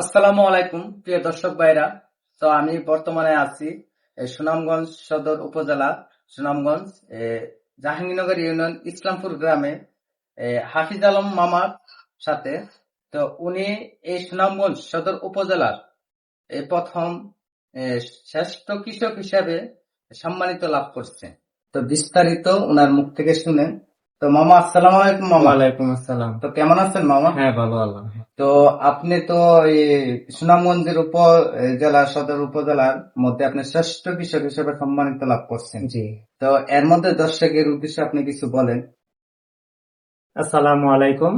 আসসালামু আলাইকুম, প্রিয় দর্শক ভাইরা। তো আমি বর্তমানে আছি সুনামগঞ্জ সদর উপজেলা, সুনামগঞ্জ জাহাঙ্গীরনগর ইউনিয়ন ইসলামপুর গ্রামে হাফিজ আলম মামার সাথে। তো উনি এই সুনামগঞ্জ সদর উপজেলার প্রথম শ্রেষ্ঠ কৃষক হিসাবে সম্মানিত লাভ করছে তো বিস্তারিত ওনার মুখ থেকে শুনেন। তো মামা আসসালামু আলাইকুম মামা। ওয়ালাইকুম আসসালাম। তো কেমন আছেন মামা? হ্যাঁ ভালো আল্লাহ তো আপনি তো এই সুনামগঞ্জের উপ জেলা সদর উপজেলার মধ্যে আপনি শ্রেষ্ঠ কৃষক হিসেবে সম্মানিত লাভ করছেন। জি। তো এর মধ্যে দর্শকের উদ্দেশ্যে আপনি কিছু বলেন। আসসালামু আলাইকুম।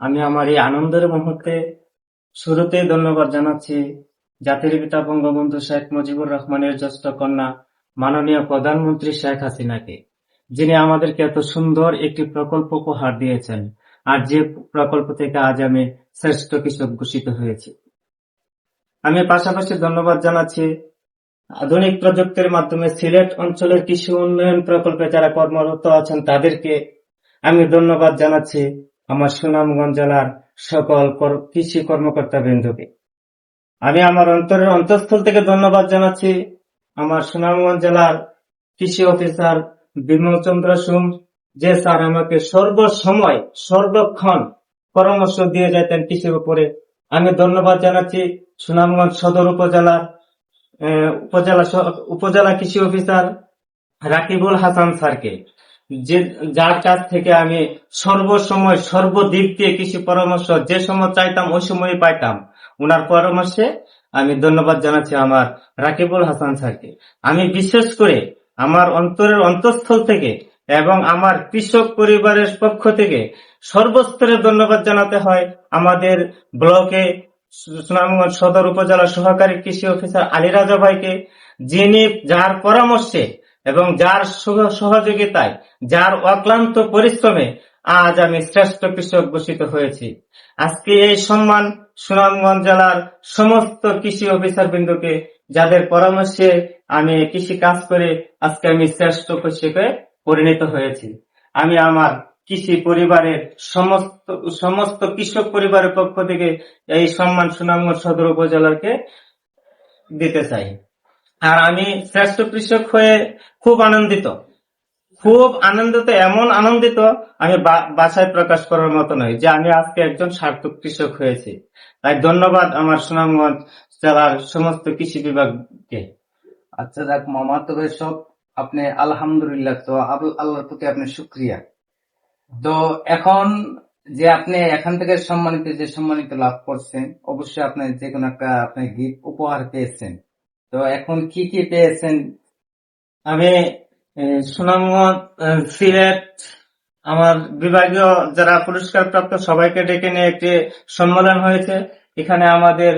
আমি আমার এই আনন্দের মুহূর্তে শুরুতেই ধন্যবাদ জানাচ্ছি জাতির পিতা বঙ্গবন্ধু শেখ মুজিবুর রহমানের জ্যেষ্ঠ কন্যা মাননীয় প্রধানমন্ত্রী শেখ হাসিনাকে। যিনি আমাদেরকে এত সুন্দর একটি প্রকল্প উপহার দিয়েছেন। আর যে প্রকল্প থেকে আজ আমি শ্রেষ্ঠ কৃষক ঘোষিত হয়েছি। আমি পাশাপাশি ধন্যবাদ জানাচ্ছি আধুনিক প্রযুক্তির মাধ্যমে সিলেট অঞ্চলের কৃষি উন্নয়ন প্রকল্পে যারা কর্মরত আছেন তাদেরকে আমি ধন্যবাদ জানাচ্ছি আমার সুনামগঞ্জ জেলার সকল কৃষি কর্মকর্তা বৃন্দকে। আমি আমার অন্তরের অন্তঃস্থল থেকে ধন্যবাদ জানাচ্ছি আমার সুনামগঞ্জ জেলার কৃষি অফিসার বিমল চন্দ্র সুম যে স্যার আমাকে সর্বসময়, সর্বক্ষণ পরামর্শ দিয়ে যেতেন কৃষির উপরে, আমি ধন্যবাদ জানাচ্ছি সুনামগঞ্জ সদর উপজেলা স- উপজেলা কৃষি অফিসার রাকিবুল হাসান স্যারকে, যে, যার কাছ থেকে আমি সর্বসময়, সর্বদিক দিয়ে কৃষি পরামর্শ যে সময় চাইতাম, ওই সময় পাইতাম ওনার পরামর্শে আমি ধন্যবাদ জানাচ্ছি আমার রাকিবুল হাসান স্যারকে। আমি বিশেষ করে আমার অন্তরের অন্তঃস্থল থেকে এবং আমার কৃষক পরিবারের পক্ষ থেকে সর্বস্তরে ধন্যবাদ জানাতে হয় আমাদের ব্লকে সুনামগঞ্জ সদর উপজেলা সহকারী কৃষি অফিসার আলী রাজা ভাইকে, যিনি যার পরামর্শে এবং যার সহ- সহযোগিতায়, যার অক্লান্ত পরিশ্রমে আজ আমি শ্রেষ্ঠ কৃষক ঘোষিত হয়েছি। আজকে এই সম্মান সুনামগঞ্জ জেলার সমস্ত কৃষি অফিসার বিন্দুকে যাদের পরামর্শে আমি কৃষি কাজ করে আজকে আমি শ্রেষ্ঠ কৃষকে পরিণত হয়েছি। আমি আমার কৃষি পরিবারের সমস্ত সমস্ত কৃষক পরিবারের পক্ষ থেকে এই সম্মান সুনামগঞ্জ সদর উপজেলাকে দিতে চাই। আর আমি শ্রেষ্ঠ কৃষক হয়ে খুব আনন্দিত। খুব আনন্দিত এমন আনন্দিত আমি বা- ভাষায় প্রকাশ করার মতো নয় যে আমি আজকে একজন সার্থক কৃষক হয়েছি। তাই ধন্যবাদ আমার সুনামগঞ্জ জেলার সমস্ত কৃষি বিভাগকে। আচ্ছা যাক মামা তবে সব আপনি আলহামদুলিল্লাহ তো আল- আল্লাহর প্রতি আপনি শুক্রিয়া। তো এখন যে আপনি এখান থেকে সম্মানিত যে সম্মানিত লাভ করছেন অবশ্যই আপনি যে কোনো একটা আপনি গিফট উপহার পেয়েছেন। তো এখন কি কি পেয়েছেন? আমি সুনামগঞ্জ সিলেট আমার বিভাগীয় যারা পুরস্কার প্রাপ্ত সবাইকে ডেকে নিয়ে একটি সম্মেলন হয়েছে। এখানে আমাদের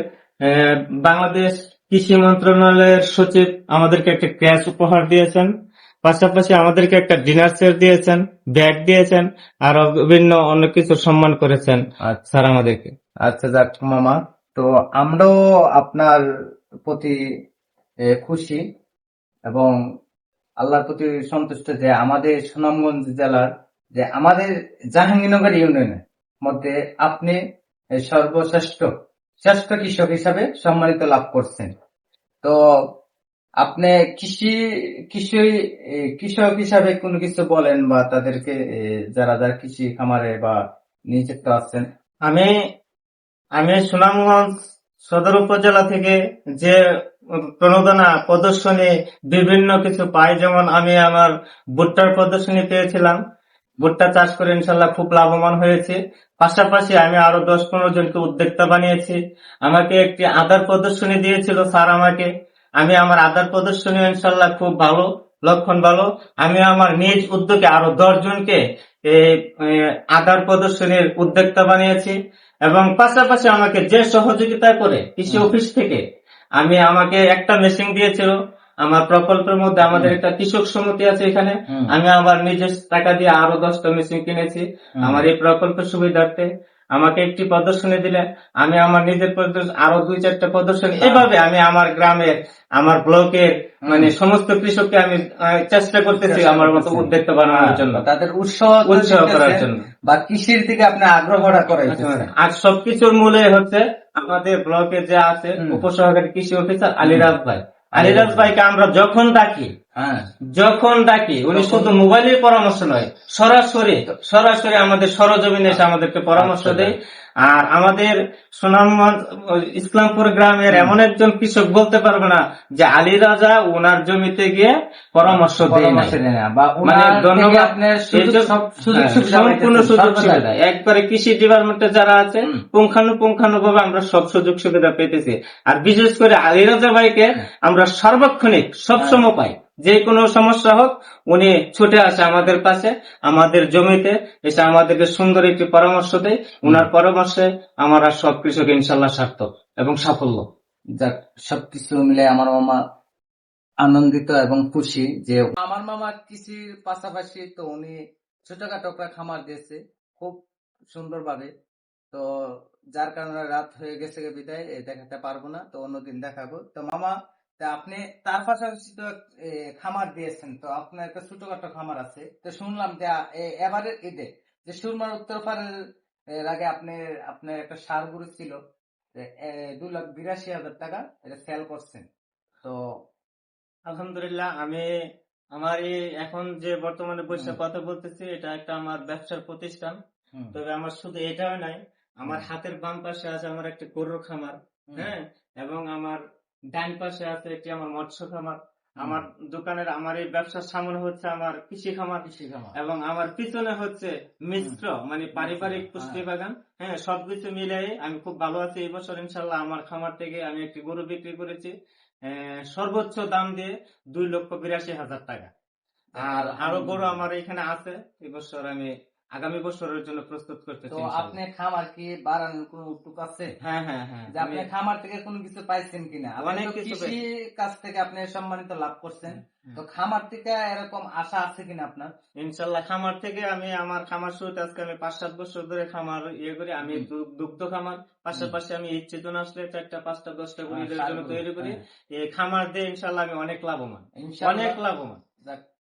বাংলাদেশ কৃষি মন্ত্রণালয়ের সচিব আমাদেরকে একটা ক্যাশ উপহার দিয়েছেন। পাশাপাশি আমাদেরকে একটা ডিনার সেট দিয়েছেন ব্যাগ দিয়েছেন আর বিভিন্ন অনেক কিছু সম্মান করেছেন আচ্ছা। স্যার আমাদেরকে। আচ্ছা যাক মামা। তো আমরাও আপনার প্রতি খুশি এবং আল্লাহর প্রতি সন্তুষ্ট যে আমাদের সুনামগঞ্জ জেলার যে আমাদের জাহাঙ্গীরনগর ইউনিয়নের মধ্যে আপনি সর্বশ্রেষ্ঠ, শ্রেষ্ঠ কৃষক হিসাবে সম্মানিত লাভ করছেন। তো আপনি কৃষি কৃষি কৃষক হিসাবে কোনো কিছু বলেন বা তাদেরকে যারা যারা কৃষি খামারে বা নিযুক্ত আছেন? আমি আমি সুনামগঞ্জ সদর উপজেলা থেকে যে প্রণোদনা প্রদর্শনী বিভিন্ন কিছু পাই। যেমন আমি আমার ভুট্টার প্রদর্শনী পেয়েছিলাম। ভুট্টা চাষ করে ইনশাল্লাহ খুব লাভবান হয়েছে। পাশাপাশি আমি আরও দশ পনেরো জনকে উদ্যোক্তা বানিয়েছি। আমাকে একটি আধার প্রদর্শনী দিয়েছিল স্যার আমাকে। আমি আমার আধার প্রদর্শনী ইনশাল্লাহ খুব ভালো লক্ষণ ভালো। আমি আমার নিজ উদ্যোগে আরও দশ জনকে আধার প্রদর্শনীর উদ্যোক্তা বানিয়েছি। এবং পাশাপাশি আমাকে যে সহযোগিতা করে কৃষি অফিস থেকে আমি আমাকে একটা মেশিন দিয়েছিল। আমার প্রকল্পের মধ্যে আমাদের একটা কৃষক সমিতি আছে এখানে। আমি আমার নিজের টাকা দিয়ে আরও দশটা মেশিন কিনেছি। আমার এই প্রকল্পের সুবিধার্থে আমাকে একটি প্রদর্শনী দিলে আমি আমার নিজের প্রদর্শনী আরও দুই চারটা প্রদর্শনী। এভাবে আমি আমার গ্রামের আমার ব্লকের মানে সমস্ত কৃষককে আমি চেষ্টা করতেছি আমার মতো। উদ্যোক্তা বানানোর জন্য। তাদের উৎসাহ উৎসাহ করার জন্য। বা কৃষির দিকে আপনি আগ্রহটা করাইতেছেন। আর সবকিছুর মূলে হচ্ছে আমাদের ব্লকে যে আছে। উপসহকারী কৃষি অফিসার আলিরাজ ভাই। আলিরাজ ভাইকে আমরা যখন ডাকি হ্যাঁ যখন ডাকি উনি শুধু মোবাইলের পরামর্শ নয় সরাসরি সরাসরি আমাদের সরজমিনে এসে আমাদেরকে পরামর্শ আচ্ছা। দেয়। আর আমাদের সুনামগঞ্জ ইসলামপুর গ্রামের এমন একজন কৃষক বলতে পারবে না যে আলী রাজা ওনার জমিতে গিয়ে পরামর্শ দেয় মানে ধন্যবাদ। সুযোগ হ্যাঁ, সুবিধা সম্পূর্ণ সুযোগ সুবিধা। একবারে কৃষি ডিপার্টমেন্টে যারা আছে। পুঙ্খানুপুঙ্খানু ভাবে আমরা সব সুযোগ সুবিধা পেতেছি। আর বিশেষ করে আলী রাজা ভাইকে হ্যাঁ। আমরা সার্বক্ষণিক সবসময় পাই। যে কোনো সমস্যা হোক, উনি ছুটে আসে আমাদের কাছে, আমাদের জমিতে, এসে আমাদেরকে সুন্দর একটি পরামর্শ দেয়। উনার পরামর্শে আমরা সব কৃষক ইনশাল্লাহ সার্থক এবং সাফল্য। যাক, সবকিছু মিলে আমার মামা আনন্দিত এবং খুশি যে আমার মামা কৃষির পাশাপাশি তো উনি ছোটখাটো একটা খামার দিয়েছে, খুব সুন্দরভাবে। তো যার কারণে রাত হয়ে গেছে বিদায় দেখাতে পারব না, তো অন্যদিন দেখাবো। তো মামা তা আপনি তার পাশাপাশি তো খামার দিয়েছেন তো আপনার একটা ছোটখাটো খামার আছে। তো শুনলাম যে এবারের ঈদে যে সুরমার উত্তরপাড়ের এর আগে আপনি আপনার একটা সার গরু ছিল দু লাখ বিরাশি হাজার টাকা এটা সেল করছেন। তো আলহামদুলিল্লাহ আমি আমার এই এখন যে বর্তমানে হুম। কথা বলতেছি এটা একটা আমার ব্যবসার প্রতিষ্ঠান। তবে আমার শুধু এটাও নাই আমার হাতের বাম পাশে আছে আমার একটা গরুর খামার হ্যাঁ? এবং আমার ডান পাশে আছে একটি আমার মৎস্য খামার। আমার দোকানের আমার এই ব্যবসার সামনে হচ্ছে আমার কৃষি খামার কৃষি খামার। এবং আমার পিছনে হচ্ছে মিশ্র মানে পারিবারিক পুষ্টি হ্যাঁ। বাগান। হ্যাঁ সবকিছু মিলিয়ে আমি খুব ভালো আছি এই বছর ইনশাল্লাহ আমার খামার থেকে আমি একটি গরু বিক্রি করেছি। সর্বোচ্চ দাম দিয়ে দুই লক্ষ বিরাশি হাজার টাকা। আর আরও গরু আমার এখানে আছে। এবছর আমি আগামী বছরের জন্য প্রস্তুত করতেছি তো আপনি খামার কি বাড়ানোর কোনো উদ্যোগ আছে? হ্যাঁ হ্যাঁ হ্যাঁ। যে আপনি খামার থেকে কোনো কিছু পাইছেন কিনা? অনেক কৃষি কাজ থেকে আপনি সম্মানিত লাভ করছেন। তো খামার থেকে এরকম আশা আছে কিনা আপনার? ইনশাল্লাহ খামার থেকে আমি আমার খামার শুরুতে আজকে আমি পাঁচ সাত বছর ধরে খামার ইয়ে করি। আমি দুগ্ধ খামার। পাশাপাশি আমি চেতন আসলে চারটা পাঁচটা দশটা হ্যাঁ, জন্য তৈরি করি। হ্যাঁ। এই খামার দিয়ে ইনশাল্লাহ আমি অনেক লাভবান। অনেক লাভবান।